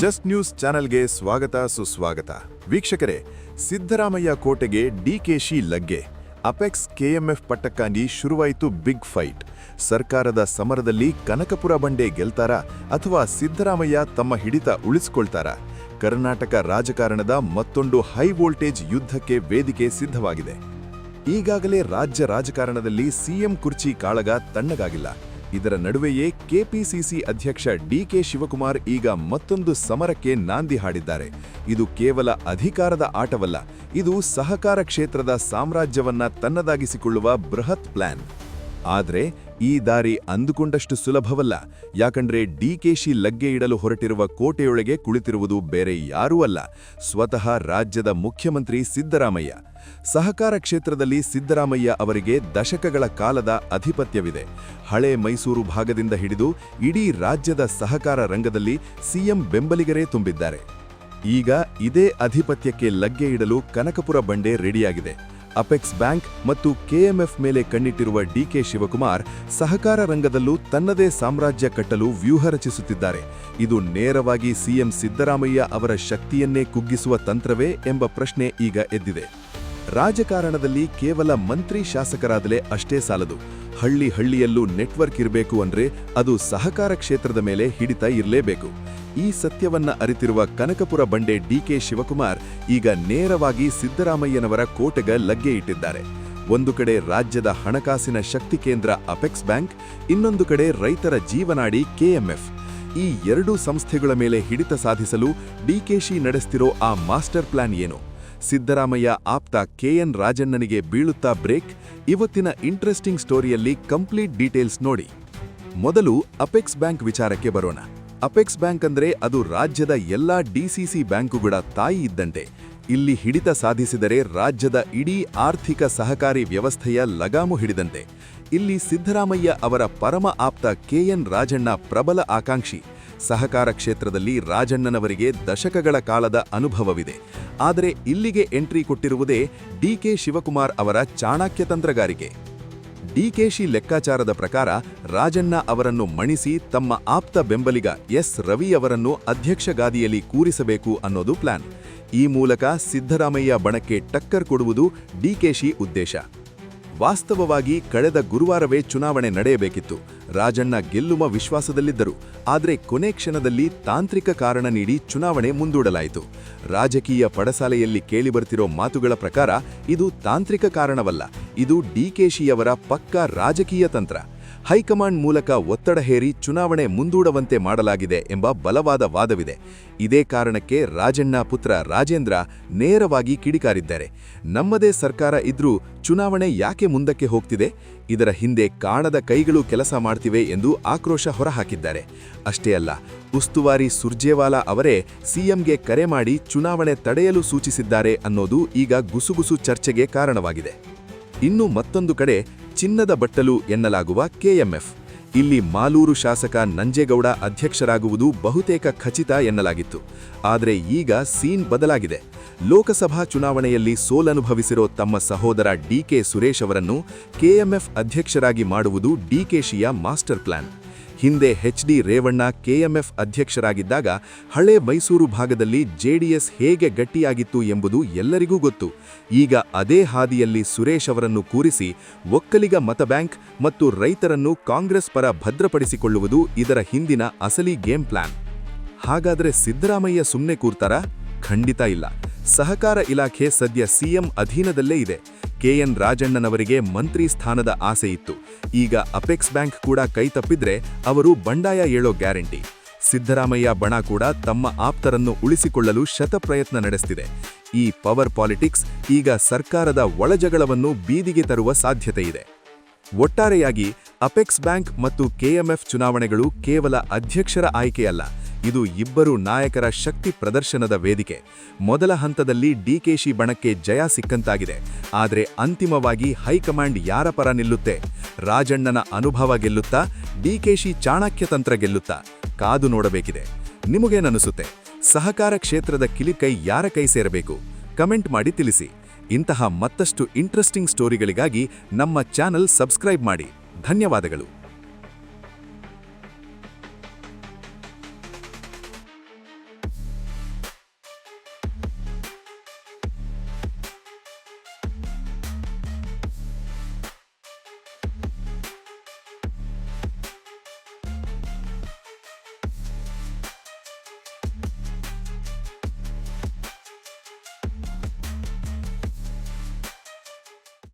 Just news ಚಾನೆಲ್ಗೆ ಸ್ವಾಗತ, ಸುಸ್ವಾಗತ. ವೀಕ್ಷಕರೇ, ಸಿದ್ದರಾಮಯ್ಯ ಕೋಟೆಗೆ ಡಿಕೆಶಿ ಲಗ್ಗೆ. ಅಪೆಕ್ಸ್ ಕೆಎಂಎಫ್ ಪಟ್ಟಕ್ಕಾಗಿ ಶುರುವಾಯಿತು ಬಿಗ್ ಫೈಟ್. ಸರ್ಕಾರದ ಸಮರದಲ್ಲಿ ಕನಕಪುರ ಬಂಡೆ ಗೆಲ್ತಾರಾ ಅಥವಾ ಸಿದ್ದರಾಮಯ್ಯ ತಮ್ಮ ಹಿಡಿತ ಉಳಿಸಿಕೊಳ್ತಾರಾ? ಕರ್ನಾಟಕ ರಾಜಕಾರಣದ ಮತ್ತೊಂದು ಹೈ ವೋಲ್ಟೇಜ್ ಯುದ್ಧಕ್ಕೆ ವೇದಿಕೆ ಸಿದ್ಧವಾಗಿದೆ. ಈಗಾಗಲೇ ರಾಜ್ಯ ರಾಜಕಾರಣದಲ್ಲಿ ಸಿಎಂ ಕುರ್ಚಿ ಕಾಳಗ ತಣ್ಣಗಾಗಿಲ್ಲ. ಇದರ ನಡುವೆಯೇ ಕೆಪಿಸಿಸಿ ಅಧ್ಯಕ್ಷ ಡಿಕೆ ಶಿವಕುಮಾರ್ ಈಗ ಮತ್ತೊಂದು ಸಮರಕ್ಕೆ ನಾಂದಿ ಹಾಡಿದ್ದಾರೆ. ಇದು ಕೇವಲ ಅಧಿಕಾರದ ಆಟವಲ್ಲ, ಇದು ಸಹಕಾರ ಕ್ಷೇತ್ರದ ಸಾಮ್ರಾಜ್ಯವನ್ನ ತನ್ನದಾಗಿಸಿಕೊಳ್ಳುವ ಬೃಹತ್ ಪ್ಲಾನ್. ಆದ್ರೆ ಈ ದಾರಿ ಅಂದುಕೊಂಡಷ್ಟು ಸುಲಭವಲ್ಲ. ಯಾಕಂದ್ರೆ ಡಿಕೆಶಿ ಲಗ್ಗೆ ಇಡಲು ಹೊರಟಿರುವ ಕೋಟೆಯೊಳಗೆ ಕುಳಿತಿರುವುದು ಬೇರೆ ಯಾರೂ ಅಲ್ಲ. ಸ್ವತಃ ರಾಜ್ಯದ ಮುಖ್ಯಮಂತ್ರಿ ಸಿದ್ದರಾಮಯ್ಯ. ಸಹಕಾರ ಕ್ಷೇತ್ರದಲ್ಲಿ ಸಿದ್ದರಾಮಯ್ಯ ಅವರಿಗೆ ದಶಕಗಳ ಕಾಲದ ಅಧಿಪತ್ಯವಿದೆ. ಹಳೆ ಮೈಸೂರು ಭಾಗದಿಂದ ಹಿಡಿದು ಇಡೀ ರಾಜ್ಯದ ಸಹಕಾರ ರಂಗದಲ್ಲಿ ಸಿಎಂ ಬೆಂಬಲಿಗರೇ ತುಂಬಿದ್ದಾರೆ. ಈಗ ಇದೇ ಅಧಿಪತ್ಯಕ್ಕೆ ಲಗ್ಗೆ ಇಡಲು ಕನಕಪುರ ಬಂಡೆ ರೆಡಿಯಾಗಿದೆ. ಅಪೆಕ್ಸ್ ಬ್ಯಾಂಕ್ ಮತ್ತು ಕೆಎಂಎಫ್ ಮೇಲೆ ಕಣ್ಣಿಟ್ಟಿರುವ ಡಿಕೆ ಶಿವಕುಮಾರ್ ಸಹಕಾರ ರಂಗದಲ್ಲೂ ತನ್ನದೇ ಸಾಮ್ರಾಜ್ಯ ಕಟ್ಟಲು ವ್ಯೂಹ ರಚಿಸುತ್ತಿದ್ದಾರೆ. ಇದು ನೇರವಾಗಿ ಸಿಎಂ ಸಿದ್ದರಾಮಯ್ಯ ಅವರ ಶಕ್ತಿಯನ್ನೇ ಕುಗ್ಗಿಸುವ ತಂತ್ರವೇ ಎಂಬ ಪ್ರಶ್ನೆ ಈಗ ಎದ್ದಿದೆ. ರಾಜಕಾರಣದಲ್ಲಿ ಕೇವಲ ಮಂತ್ರಿ ಶಾಸಕರಾದಲೇ ಅಷ್ಟೇ ಸಾಲದು. ಹಳ್ಳಿ ಹಳ್ಳಿಯಲ್ಲೂ ನೆಟ್ವರ್ಕ್ ಇರಬೇಕು ಅಂದ್ರೆ ಅದು ಸಹಕಾರ ಕ್ಷೇತ್ರದ ಮೇಲೆ ಹಿಡಿತ ಇರಲೇಬೇಕು. ಈ ಸತ್ಯವನ್ನ ಅರಿತಿರುವ ಕನಕಪುರ ಬಂಡೆ ಡಿಕೆ ಶಿವಕುಮಾರ್ ಈಗ ನೇರವಾಗಿ ಸಿದ್ದರಾಮಯ್ಯನವರ ಕೋಟೆಗ ಲಗ್ಗೆ ಇಟ್ಟಿದ್ದಾರೆ. ಒಂದು ಕಡೆ ರಾಜ್ಯದ ಹಣಕಾಸಿನ ಶಕ್ತಿ ಕೇಂದ್ರ ಅಪೆಕ್ಸ್ ಬ್ಯಾಂಕ್, ಇನ್ನೊಂದು ಕಡೆ ರೈತರ ಜೀವನಾಡಿ ಕೆಎಂಎಫ್ ಈ ಎರಡೂ ಸಂಸ್ಥೆಗಳ ಮೇಲೆ ಹಿಡಿತ ಸಾಧಿಸಲು ಡಿಕೆಶಿ ನಡೆಸ್ತಿರೋ ಆ ಮಾಸ್ಟರ್ ಪ್ಲಾನ್ ಏನು? ಸಿದ್ದರಾಮಯ್ಯ ಆಪ್ತ ಕೆಎನ್ ರಾಜಣ್ಣನಿಗೆ ಬೀಳುತ್ತಾ ಬ್ರೇಕ್, ಇವತ್ತಿನ ಇಂಟ್ರೆಸ್ಟಿಂಗ್ ಸ್ಟೋರಿಯಲ್ಲಿ ಕಂಪ್ಲೀಟ್ ಡೀಟೇಲ್ಸ್ ನೋಡಿ. ಮೊದಲು ಅಪೆಕ್ಸ್ ಬ್ಯಾಂಕ್ ವಿಚಾರಕ್ಕೆ ಬರೋಣ. ಅಪೆಕ್ಸ್ ಬ್ಯಾಂಕ್ ಅಂದ್ರೆ ಅದು ರಾಜ್ಯದ ಎಲ್ಲಾ ಡಿಸಿಸಿ ಬ್ಯಾಂಕುಗಳ ತಾಯಿ ಇದ್ದಂತೆ. ಇಲ್ಲಿ ಹಿಡಿತ ಸಾಧಿಸಿದರೆ ರಾಜ್ಯದ ಇಡೀ ಆರ್ಥಿಕ ಸಹಕಾರಿ ವ್ಯವಸ್ಥೆಯ ಲಗಾಮು ಹಿಡಿದಂತೆ. ಇಲ್ಲಿ ಸಿದ್ದರಾಮಯ್ಯ ಅವರ ಪರಮ ಆಪ್ತ ಕೆಎನ್ ರಾಜಣ್ಣ ಪ್ರಬಲ ಆಕಾಂಕ್ಷಿ. ಸಹಕಾರ ಕ್ಷೇತ್ರದಲ್ಲಿ ರಾಜಣ್ಣನವರಿಗೆ ದಶಕಗಳ ಕಾಲದ ಅನುಭವವಿದೆ. ಆದರೆ ಇಲ್ಲಿಗೆ ಎಂಟ್ರಿ ಕೊಟ್ಟಿರುವುದೇ ಡಿಕೆ ಶಿವಕುಮಾರ್ ಅವರ ಚಾಣಾಕ್ಯ ತಂತ್ರಗಾರಿಕೆ. ಡಿಕೆಶಿ ಲೆಕ್ಕಾಚಾರದ ಪ್ರಕಾರ ರಾಜಣ್ಣ ಅವರನ್ನು ಮಣಿಸಿ ತಮ್ಮ ಆಪ್ತ ಬೆಂಬಲಿಗ ಎಸ್. ರವಿ ಅವರನ್ನು ಅಧ್ಯಕ್ಷ ಗಾದಿಯಲ್ಲಿ ಕೂರಿಸಬೇಕು ಅನ್ನೋದು ಪ್ಲಾನ್. ಈ ಮೂಲಕ ಸಿದ್ದರಾಮಯ್ಯ ಬಣಕ್ಕೆ ಟಕ್ಕರ್ ಕೊಡುವುದು ಡಿಕೆಶಿ ಉದ್ದೇಶ. ವಾಸ್ತವವಾಗಿ ಕಳೆದ ಗುರುವಾರವೇ ಚುನಾವಣೆ ನಡೆಯಬೇಕಿತ್ತು. ರಾಜಣ್ಣ ಗೆಲ್ಲುವ ವಿಶ್ವಾಸದಲ್ಲಿದ್ದರು, ಆದರೆ ಕೊನೆ ಕ್ಷಣದಲ್ಲಿ ತಾಂತ್ರಿಕ ಕಾರಣ ನೀಡಿ ಚುನಾವಣೆ ಮುಂದೂಡಲಾಯಿತು. ರಾಜಕೀಯ ಪಡಸಾಲೆಯಲ್ಲಿ ಕೇಳಿಬರ್ತಿರೋ ಮಾತುಗಳ ಪ್ರಕಾರ ಇದು ತಾಂತ್ರಿಕ ಕಾರಣವಲ್ಲ, ಇದು ಡಿಕೆಶಿಯವರ ಪಕ್ಕಾ ರಾಜಕೀಯ ತಂತ್ರ. ಹೈಕಮಾಂಡ್ ಮೂಲಕ ಒತ್ತಡ ಹೇರಿ ಚುನಾವಣೆ ಮುಂದೂಡುವಂತೆ ಮಾಡಲಾಗಿದೆ ಎಂಬ ಬಲವಾದ ವಾದವಿದೆ. ಇದೇ ಕಾರಣಕ್ಕೆ ರಾಜಣ್ಣ ಪುತ್ರ ರಾಜೇಂದ್ರ ನೇರವಾಗಿ ಕಿಡಿಕಾರಿದ್ದಾರೆ. ನಮ್ಮದೇ ಸರ್ಕಾರ ಇದ್ರೂ ಚುನಾವಣೆ ಯಾಕೆ ಮುಂದಕ್ಕೆ ಹೋಗ್ತಿದೆ? ಇದರ ಹಿಂದೆ ಕಾಣದ ಕೈಗಳು ಕೆಲಸ ಮಾಡ್ತಿವೆ ಎಂದು ಆಕ್ರೋಶ ಹೊರಹಾಕಿದ್ದಾರೆ. ಅಷ್ಟೇ ಅಲ್ಲ, ಉಸ್ತುವಾರಿ ಸುರ್ಜೇವಾಲಾ ಅವರೇ ಸಿಎಂಗೆ ಕರೆ ಮಾಡಿ ಚುನಾವಣೆ ತಡೆಯಲು ಸೂಚಿಸಿದ್ದಾರೆ ಅನ್ನೋದು ಈಗ ಗುಸುಗುಸು ಚರ್ಚೆಗೆ ಕಾರಣವಾಗಿದೆ. ಇನ್ನು ಮತ್ತೊಂದು ಕಡೆ ಚಿನ್ನದ ಬಟ್ಟಲು ಎನ್ನಲಾಗುವ ಕೆಎಂಎಫ್. ಇಲ್ಲಿ ಮಾಲೂರು ಶಾಸಕ ನಂಜೇಗೌಡ ಅಧ್ಯಕ್ಷರಾಗುವುದು ಬಹುತೇಕ ಖಚಿತ ಎನ್ನಲಾಗಿತ್ತು. ಆದರೆ ಈಗ ಸೀನ್ ಬದಲಾಗಿದೆ. ಲೋಕಸಭಾ ಚುನಾವಣೆಯಲ್ಲಿ ಸೋಲನುಭವಿಸಿರೋ ತಮ್ಮ ಸಹೋದರ ಡಿಕೆ ಸುರೇಶ್ ಅವರನ್ನು ಕೆಎಂಎಫ್ ಅಧ್ಯಕ್ಷರಾಗಿ ಮಾಡುವುದು ಡಿಕೆಶಿಯ ಮಾಸ್ಟರ್ ಪ್ಲಾನ್. ಹಿಂದೆ ಎಚ್ ಡಿ ರೇವಣ್ಣ ಕೆಎಂಎಫ್ ಅಧ್ಯಕ್ಷರಾಗಿದ್ದಾಗ ಹಳೆ ಮೈಸೂರು ಭಾಗದಲ್ಲಿ ಜೆಡಿಎಸ್ ಹೇಗೆ ಗಟ್ಟಿಯಾಗಿತ್ತು ಎಂಬುದು ಎಲ್ಲರಿಗೂ ಗೊತ್ತು. ಈಗ ಅದೇ ಹಾದಿಯಲ್ಲಿ ಸುರೇಶ್ ಅವರನ್ನು ಕೂರಿಸಿ ಒಕ್ಕಲಿಗ ಮತಬ್ಯಾಂಕ್ ಮತ್ತು ರೈತರನ್ನು ಕಾಂಗ್ರೆಸ್ ಪರ ಭದ್ರಪಡಿಸಿಕೊಳ್ಳುವುದು ಇದರ ಹಿಂದಿನ ಅಸಲಿ ಗೇಮ್ ಪ್ಲಾನ್. ಹಾಗಾದರೆ ಸಿದ್ದರಾಮಯ್ಯ ಸುಮ್ಮನೆ ಕೂರ್ತಾರಾ? ಖಂಡಿತ ಇಲ್ಲ. ಸಹಕಾರ ಇಲಾಖೆ ಸದ್ಯ ಸಿಎಂ ಅಧೀನದಲ್ಲೇ ಇದೆ. ಕೆಎನ್ ರಾಜಣ್ಣನವರಿಗೆ ಮಂತ್ರಿ ಸ್ಥಾನದ ಆಸೆ ಇತ್ತು. ಈಗ ಅಪೆಕ್ಸ್ ಬ್ಯಾಂಕ್ ಕೂಡ ಕೈ ತಪ್ಪಿದ್ರೆ ಅವರು ಬಂಡಾಯ ಏಳೋ ಗ್ಯಾರಂಟಿ. ಸಿದ್ದರಾಮಯ್ಯ ಬಣ ಕೂಡ ತಮ್ಮ ಆಪ್ತರನ್ನು ಉಳಿಸಿಕೊಳ್ಳಲು ಶತಪ್ರಯತ್ನ ನಡೆಸ್ತಿದೆ. ಈ ಪವರ್ ಪಾಲಿಟಿಕ್ಸ್ ಈಗ ಸರ್ಕಾರದ ಒಳಜಗಳವನ್ನು ಬೀದಿಗೆ ತರುವ ಸಾಧ್ಯತೆ ಇದೆ ಒಟ್ಟಾರೆಯಾಗಿ ಅಪೆಕ್ಸ್ ಬ್ಯಾಂಕ್ ಮತ್ತು ಕೆಎಂಎಫ್ ಚುನಾವಣೆಗಳು ಕೇವಲ ಅಧ್ಯಕ್ಷರ ಆಯ್ಕೆಯಲ್ಲ ಇದು ಇಬ್ಬರು ನಾಯಕರ ಶಕ್ತಿ ಪ್ರದರ್ಶನದ ವೇದಿಕೆ. ಮೊದಲ ಹಂತದಲ್ಲಿ ಡಿಕೆಶಿ ಬಣಕ್ಕೆ ಜಯ ಸಿಕ್ಕಂತಾಗಿದೆ. ಆದರೆ ಅಂತಿಮವಾಗಿ ಹೈಕಮಾಂಡ್ ಯಾರ ಪರ ನಿಲ್ಲುತ್ತೆ? ರಾಜಣ್ಣನ ಅನುಭವ ಗೆಲ್ಲುತ್ತಾ ಡಿಕೆಶಿ ಚಾಣಕ್ಯ ತಂತ್ರ ಗೆಲ್ಲುತ್ತಾ? ಕಾದು ನೋಡಬೇಕಿದೆ. ನಿಮಗೇನನಿಸುತ್ತೆ ಸಹಕಾರ ಕ್ಷೇತ್ರದ ಕಿಲಿಕೈ ಯಾರ ಕೈ ಸೇರಬೇಕು? ಕಮೆಂಟ್ ಮಾಡಿ ತಿಳಿಸಿ. ಇಂತಹ ಮತ್ತಷ್ಟು ಇಂಟ್ರೆಸ್ಟಿಂಗ್ ಸ್ಟೋರಿಗಳಿಗಾಗಿ ನಮ್ಮ ಚಾನೆಲ್ ಸಬ್ಸ್ಕ್ರೈಬ್ ಮಾಡಿ. ಧನ್ಯವಾದಗಳು.